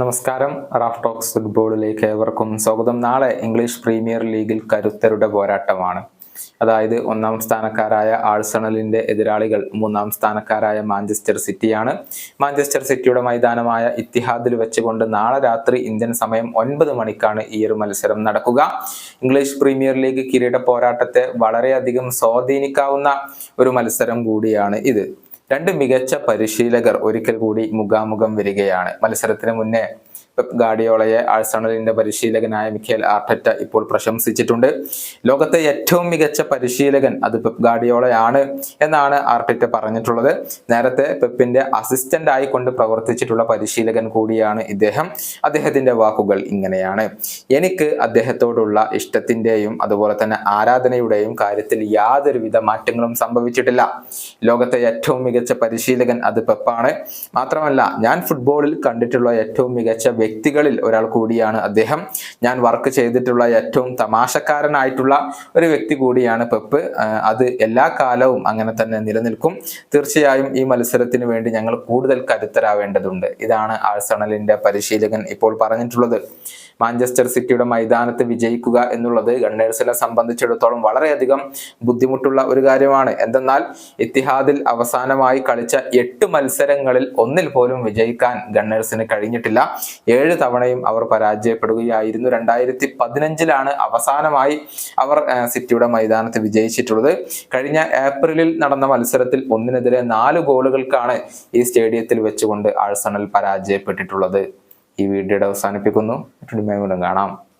നമസ്കാരം. Raf talks ഫുട്ബോളിലേക്ക് ഏവർക്കും സ്വാഗതം. നാളെ ഇംഗ്ലീഷ് പ്രീമിയർ ലീഗിൽ കരുത്തരുടെ പോരാട്ടമാണ്. അതായത് ഒന്നാം സ്ഥാനക്കാരായ ആഴ്സണലിന്റെ എതിരാളികൾ മൂന്നാം സ്ഥാനക്കാരായ മാഞ്ചസ്റ്റർ സിറ്റിയാണ്. മാഞ്ചസ്റ്റർ സിറ്റിയുടെ മൈതാനമായ ഇത്തിഹാദിൽ വെച്ചുകൊണ്ട് നാളെ രാത്രി ഇന്ത്യൻ സമയം ഒൻപത് മണിക്കാണ് ഈ ഒരു മത്സരം നടക്കുക. ഇംഗ്ലീഷ് പ്രീമിയർ ലീഗ് കിരീട പോരാട്ടത്തെ വളരെയധികം സ്വാധീനിക്കാവുന്ന ഒരു മത്സരം കൂടിയാണ് ഇത്. രണ്ട് മികച്ച പരിശീലകർ ഒരിക്കൽ കൂടി മുഖാമുഖം വരികയാണ്. മത്സരത്തിന് മുന്നേ പെപ് ഗാഡിയോളയെ ആഴ്സണലിന്റെ പരിശീലകനായ മിഖേൽ ആർട്ടറ്റ ഇപ്പോൾ പ്രശംസിച്ചിട്ടുണ്ട്. ലോകത്തെ ഏറ്റവും മികച്ച പരിശീലകൻ അത് പെപ് ഗാഡിയോളയാണ് എന്നാണ് ആർട്ടറ്റ പറഞ്ഞിട്ടുള്ളത്. നേരത്തെ പെപ്പിന്റെ അസിസ്റ്റന്റ് ആയിക്കൊണ്ട് പ്രവർത്തിച്ചിട്ടുള്ള പരിശീലകൻ കൂടിയാണ് ഇദ്ദേഹം. അദ്ദേഹത്തിന്റെ വാക്കുകൾ ഇങ്ങനെയാണ്. എനിക്ക് അദ്ദേഹത്തോടുള്ള ഇഷ്ടത്തിന്റെയും അതുപോലെ തന്നെ ആരാധനയുടെയും കാര്യത്തിൽ യാതൊരുവിധ മാറ്റങ്ങളും സംഭവിച്ചിട്ടില്ല. ലോകത്തെ ഏറ്റവും മികച്ച പരിശീലകൻ അത് പെപ്പാണ്. മാത്രമല്ല ഞാൻ ഫുട്ബോളിൽ കണ്ടിട്ടുള്ള ഏറ്റവും മികച്ച വ്യക്തികളിൽ ഒരാൾ കൂടിയാണ് അദ്ദേഹം. ഞാൻ വർക്ക് ചെയ്തിട്ടുള്ള ഏറ്റവും തമാശക്കാരനായിട്ടുള്ള ഒരു വ്യക്തി കൂടിയാണ് പെപ്പ്. അത് എല്ലാ കാലവും അങ്ങനെ തന്നെ നിലനിൽക്കും. തീർച്ചയായും ഈ മത്സരത്തിന് വേണ്ടി ഞങ്ങൾ കൂടുതൽ കരുത്തരാവേണ്ടതുണ്ട്. ഇതാണ് ആഴ്സണലിന്റെ പരിശീലകൻ ഇപ്പോൾ പറഞ്ഞിട്ടുള്ളത്. മാഞ്ചസ്റ്റർ സിറ്റിയുടെ മൈതാനത്ത് വിജയിക്കുക എന്നുള്ളത് ഗണ്ണേഴ്സിനെ സംബന്ധിച്ചിടത്തോളം വളരെയധികം ബുദ്ധിമുട്ടുള്ള ഒരു കാര്യമാണ്. എന്തെന്നാൽ ഇത്തിഹാദിൽ അവസാനമായി കളിച്ച എട്ട് മത്സരങ്ങളിൽ ഒന്നിൽ പോലും വിജയിക്കാൻ ഗണ്ണേഴ്സിന് കഴിഞ്ഞിട്ടില്ല. ഏഴ് തവണയും അവർ പരാജയപ്പെടുകയായിരുന്നു. രണ്ടായിരത്തി പതിനഞ്ചിലാണ് അവസാനമായി അവർ സിറ്റിയുടെ മൈതാനത്ത് വിജയിച്ചിട്ടുള്ളത്. കഴിഞ്ഞ ഏപ്രിലിൽ നടന്ന മത്സരത്തിൽ ഒന്നിനെതിരെ നാല് ഗോളുകൾക്കാണ് ഈ സ്റ്റേഡിയത്തിൽ വെച്ചുകൊണ്ട് ആഴ്സണൽ പരാജയപ്പെട്ടിട്ടുള്ളത്. ഈ വീഡിയോയുടെ അവസാനിപ്പിക്കുന്നു. കാണാം.